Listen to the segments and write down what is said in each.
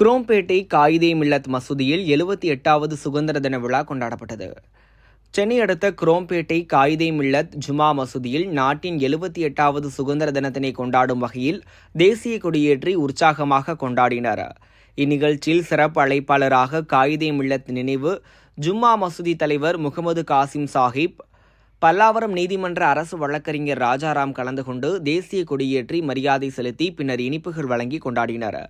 குரோம்பேட்டை காயிதே மில்லத் மசூதியில் எழுபத்தி எட்டாவது சுதந்திர தின விழா கொண்டாடப்பட்டது. சென்னை அடுத்த குரோம்பேட்டை காயிதே மில்லத் ஜுமா மசூதியில் நாட்டின் எழுபத்தி எட்டாவது சுதந்திர தினத்தினை கொண்டாடும் வகையில் தேசிய கொடியேற்றி உற்சாகமாக கொண்டாடினர். இந்நிகழ்ச்சியில் சிறப்பு அழைப்பாளராக காயிதே மில்லத் நினைவு ஜும்மா மசூதி தலைவர் முகமது காசிம் சாஹிப் பல்லாவரம் நீதிமன்ற அரசு வழக்கறிஞர் ராஜாராம் கலந்து கொண்டு தேசிய கொடியேற்றி மரியாதை செலுத்தி பின்னர் இனிப்புகள் வழங்கி கொண்டாடினர்.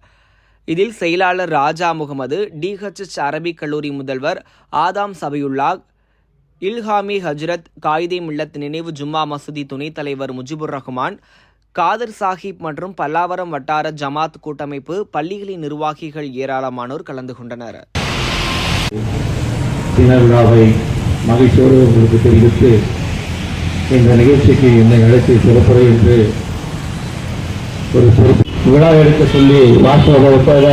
இதில் செயலாளர் ராஜா முகமது டிஹெச்எச் அரபிக் கல்லூரி முதல்வர் ஆதாம் சபியுல்லா இல்ஹாமி ஹஜ்ரத் காயிதே மில்லத் நினைவு ஜும்மா மசூதி துணைத் தலைவர் முஜிபுர் ரஹ்மான் காதர் சாஹிப் மற்றும் பல்லாவரம் வட்டார ஜமாத் கூட்டமைப்பு பள்ளிகளின் நிர்வாகிகள் ஏராளமானோர் கலந்து கொண்டனர். மகிழ்ச்சியோடு உங்களுக்கு தெரிவித்து இந்த நிகழ்ச்சிக்கு என்னை அழைத்து சிறப்புரை என்று ஒரு சிறப்பு விழா எடுக்க சொல்லி வாசகத்தோட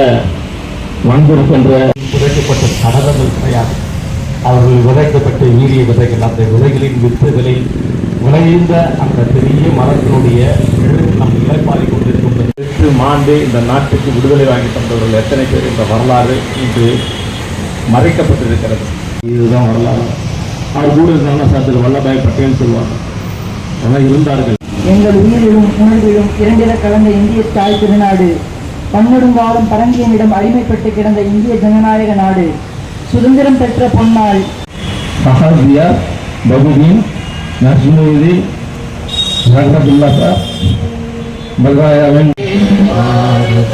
வந்திருக்கின்ற விதைக்கப்பட்ட சடலங்கள் கிடையாது. அவர்கள் விதைக்கப்பட்ட வீரிய விதைகள். அந்த விதைகளின் வித்துகளை விளைந்த அந்த பெரிய மரத்தினுடைய நம் இலைப்பாரி கொண்டிருக்கின்றது எட்டு மாண்டு இந்த நாட்டுக்கு விடுதலை வாங்கி தந்தவர்கள் எத்தனை பேர் இந்த வரலாறு இன்று மறைக்கப்பட்டிருக்கிறது? இதுதான் வரலாறு. அவர் கூட இருந்தாலும் சாத்திர வல்லபாய் பட்டேல் சொல்லுவாங்க. ஆனால் இருந்தார்கள். எங்கள் உயிரிலும் உணர்விலும் இரண்டில கலந்த இந்திய தாய் திருநாடு. பன்னெடுங்காலம் பரங்கியனிடம் அடிமைப்பட்டு கிடந்த இந்திய ஜனநாயக நாடு. சுதந்திரம் பெற்ற பொன்னால் சஹாசியா பகுதீன் நஸ்முதி ரஹமத்துல்லா சார் பல்ராயாவின் இரு-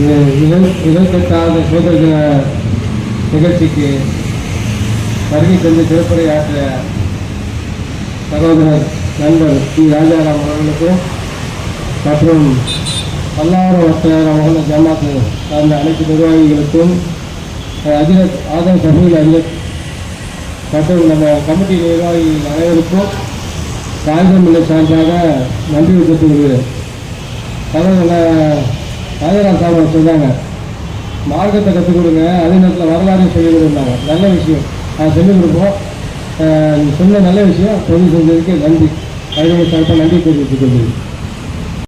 இருபத்தெட்டாவது சுதந்திர தின நிகழ்ச்சிக்கு வருகை தந்து சிறப்புரை ஆற்றிய சகோதரர் நண்பர் டி ராஜாராம் அவர்களுக்கும் மற்றும் பல்லாயிரம் வட்டார மகன ஜமாத்து சார்ந்த அனைத்து நிர்வாகிகளுக்கும் அஹ், ஆதம் சபீல் அஜிரத் மற்றும் நம்ம கமிட்டி நிர்வாகிகள் அனைவருக்கும் காகிதம் இல்லை சார்பாக நன்றி தெரிவித்துக் பரவாயில்ல ராஜராம் சார் சொன்னாங்க மார்க்கத்தை கற்றுக் கொடுங்க. அதே நேரத்தில் வரலாறையும் சொல்லிக் கொடுத்தாங்க நல்ல விஷயம். நான் சொல்லிக் கொடுப்போம். சொன்ன நல்ல விஷயம். தொழில் செஞ்சதுக்கு நன்றி. ராஜராம் சார்பாக நன்றி தெரிவித்துக் கொள்கிறேன்.